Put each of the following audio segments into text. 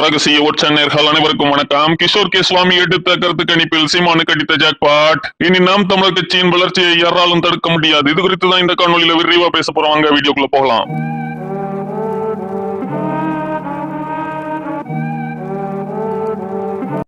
ரகசிய ஒற்றநேர்கள் அனைவருக்கும் வணக்கம். கிஷோர் கே சுவாமி எடுத்த கருத்து கணிப்பில் சீமானு கடித்த ஜாக்பாட் இனி நாம் தமிழர் கட்சியின் வளர்ச்சியை யாராலும் தடுக்க முடியாது. இது குறித்து தான் இந்த காணொலியில விரிவா பேச போறோம். வாங்க வீடியோக்குள்ள போகலாம்.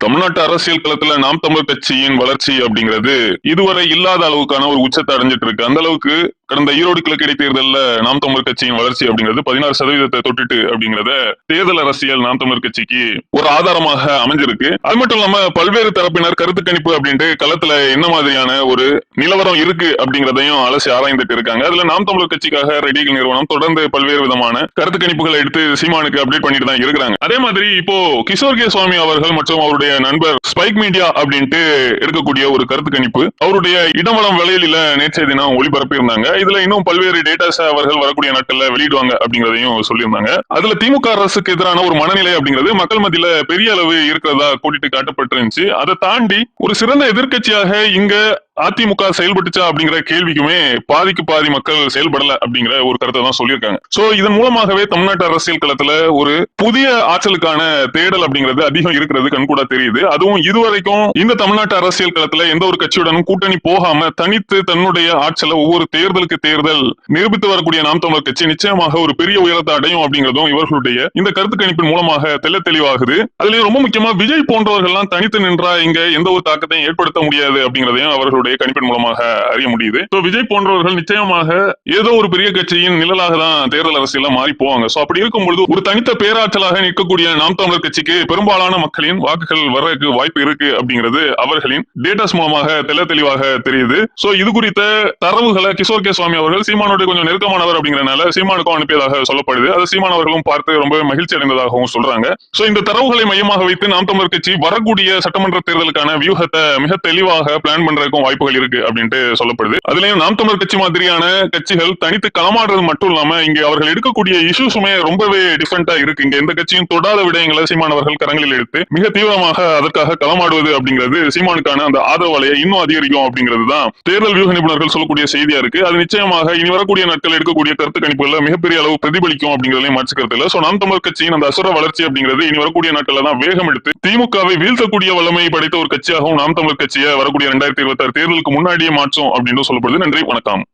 தமிழ்நாட்டு அரசியல் களத்துல நாம் தமிழ் கட்சியின் வளர்ச்சி அப்படிங்கிறது இதுவரை இல்லாத அளவுக்கான ஒரு உச்சத்தை அடைஞ்சிட்டு இருக்கு. அந்த அளவுக்கு கடந்த ஈரோடு கிழக்கு இடைத்தேர்தலில் நாம் தமிழர் கட்சியின் வளர்ச்சி அப்படிங்கிறது பதினாறு சதவீதத்தை தொட்டுட்டு அப்படிங்கறத தேர்தல் அரசியல் நாம் தமிழர் கட்சிக்கு ஒரு ஆதாரமாக அமைஞ்சிருக்கு. அது மட்டும் இல்லாம பல்வேறு தரப்பினர் கருத்து கணிப்பு அப்படின்ட்டு களத்துல என்ன மாதிரியான ஒரு நிலவரம் இருக்கு அப்படிங்கறதையும் அலசி ஆராய்ந்துட்டு இருக்காங்க. அதுல நாம் தமிழர் கட்சிக்காக ரெடிகள் நிறுவனம் தொடர்ந்து பல்வேறு விதமான கருத்து கணிப்புகளை எடுத்து சீமானுக்கு அப்டேட் பண்ணிட்டு தான் இருக்கிறாங்க. அதே மாதிரி இப்போ கிஷோர் கே சுவாமி அவர்கள் மற்றும் அவருடைய நண்பர் ஸ்பைக் மீடியா அப்படின்ட்டு இருக்கக்கூடிய ஒரு கருத்து கணிப்பு அவருடைய இடவளம் விலையில நேற்றைய தினம் ஒளிபரப்பி இருந்தாங்க இதுல இன்னும் பல்வேறு டேட்டாஸ் அவர்கள் வரக்கூடிய நாட்கள்ல வெளியிடுவாங்க அப்படிங்கறதையும் சொல்லியிருந்தாங்க. அதுல திமுக அரசுக்கு எதிரான ஒரு மனநிலை அப்படிங்கிறது மக்கள் மத்தியில பெரிய அளவு இருக்கிறதா கூட்டிட்டு காட்டப்பட்டிருந்துச்சு. அதை தாண்டி ஒரு சிறந்த எதிர்க்கட்சியாக இங்க அதிமுக செயல்பட்டுச்சா அப்படிங்கிற கேள்விக்குமே பாதிக்கு பாதி மக்கள் செயல்படல அப்படிங்கிற ஒரு கருத்தை தான் சொல்லியிருக்காங்க. சோ இதன் மூலமாகவே தமிழ்நாட்டு அரசியல் களத்துல ஒரு புதிய ஆற்றலுக்கான தேடல் அப்படிங்கிறது அதிகம் இருக்கிறது கண்கூடா தெரியுது. அதுவும் இதுவரைக்கும் இந்த தமிழ்நாட்டு அரசியல் களத்துல எந்த ஒரு கட்சியுடனும் கூட்டணி போகாம தனித்து தன்னுடைய ஆற்றலை ஒவ்வொரு தேர்தலுக்கு தேர்தல் நிரூபித்து வரக்கூடிய நாம் தமிழர் கட்சி நிச்சயமாக ஒரு பெரிய உயரத்தை அடையும் அப்படிங்கிறதும் இவர்களுடைய இந்த கருத்து கணிப்பின் மூலமாக தெள்ள தெளிவாகுது. அதுலயும் ரொம்ப முக்கியமா விஜய் போன்றவர்கள்லாம் தனித்து நின்றா இங்க எந்த ஒரு தாக்கத்தையும் ஏற்படுத்த முடியாது அப்படிங்கிறதையும் அவர்களுடைய அவருடைய கணிப்பின் மூலமாக அறிய முடியுது. ஸோ விஜய் போன்றவர்கள் நிச்சயமாக ஏதோ ஒரு பெரிய கட்சியின் நிழலாக தான் தேர்தல் அரசியல மாறி போவாங்க. ஸோ அப்படி இருக்கும்பொழுது ஒரு தனித்த பேராற்றலாக நிற்கக்கூடிய நாம் தமிழர் கட்சிக்கு பெரும்பாலான மக்களின் வாக்குகள் வர்றதுக்கு வாய்ப்பு இருக்கு அப்படிங்கிறது அவர்களின் டேட்டாஸ் மூலமாக தெள்ள தெளிவாக தெரியுது. ஸோ இது குறித்த தரவுகளை கிஷோர் கே சுவாமி அவர்கள் சீமானோட கொஞ்சம் நெருக்கமானவர் அப்படிங்கிறனால சீமானுக்கும் அனுப்பியதாக சொல்லப்படுது. அதை சீமான் அவர்களும் பார்த்து ரொம்ப மகிழ்ச்சி அடைந்ததாகவும் சொல்றாங்க. ஸோ இந்த தரவுகளை மையமாக வைத்து நாம் தமிழர் கட்சி வரக்கூடிய சட்டமன்ற தேர்தலுக்கான வியூகத்தை மிக தெளிவாக பிளான் பண்றதுக்கும் வாய்ப்பு வாய்ப்புகள் இருக்கு அப்படின்ட்டு சொல்லப்படுது. அதுலயும் நாம் தமிழர் கட்சி மாதிரியான கட்சிகள் தனித்து களமாடுறது மட்டும் இல்லாம இங்க அவர்கள் எடுக்கக்கூடிய இஷ்யூஸுமே ரொம்பவே டிஃபரெண்டா இருக்கு. இங்க எந்த கட்சியும் தொடாத விடயங்களை சீமானவர்கள் கரங்களில் எடுத்து மிக தீவிரமாக அதற்காக களமாடுவது அப்படிங்கிறது சீமானுக்கான அந்த ஆதரவலையை இன்னும் அதிகரிக்கும் அப்படிங்கிறது தான் தேர்தல் வியூக நிபுணர்கள் சொல்லக்கூடிய செய்தியா இருக்கு. அது நிச்சயமாக இனி வரக்கூடிய நாட்கள் எடுக்கக்கூடிய கருத்து கணிப்புகள்ல மிகப்பெரிய அளவு பிரதிபலிக்கும் அப்படிங்கிறதையும் மாற்றுக்கிறது இல்ல சோ நாம் தமிழர் கட்சியின் அந்த அசுர வளர்ச்சி அப்படிங்கிறது இனி வரக்கூடிய நாட்கள்ல தான் வேகம் எடுத்து திமுகவை வீழ்த்தக்கூடிய வல்லமை படைத்த ஒரு கட்சியாகவும் நாம் தமிழர் கட்சியை வரக்கூடிய ரெண்டாயிரத்தி இருபத்தி ஆறு தேர்தலுக்கு முன்னாடியே மாற்றும் அப்படின்னு சொல்லப்படுது. நன்றி வணக்கம்.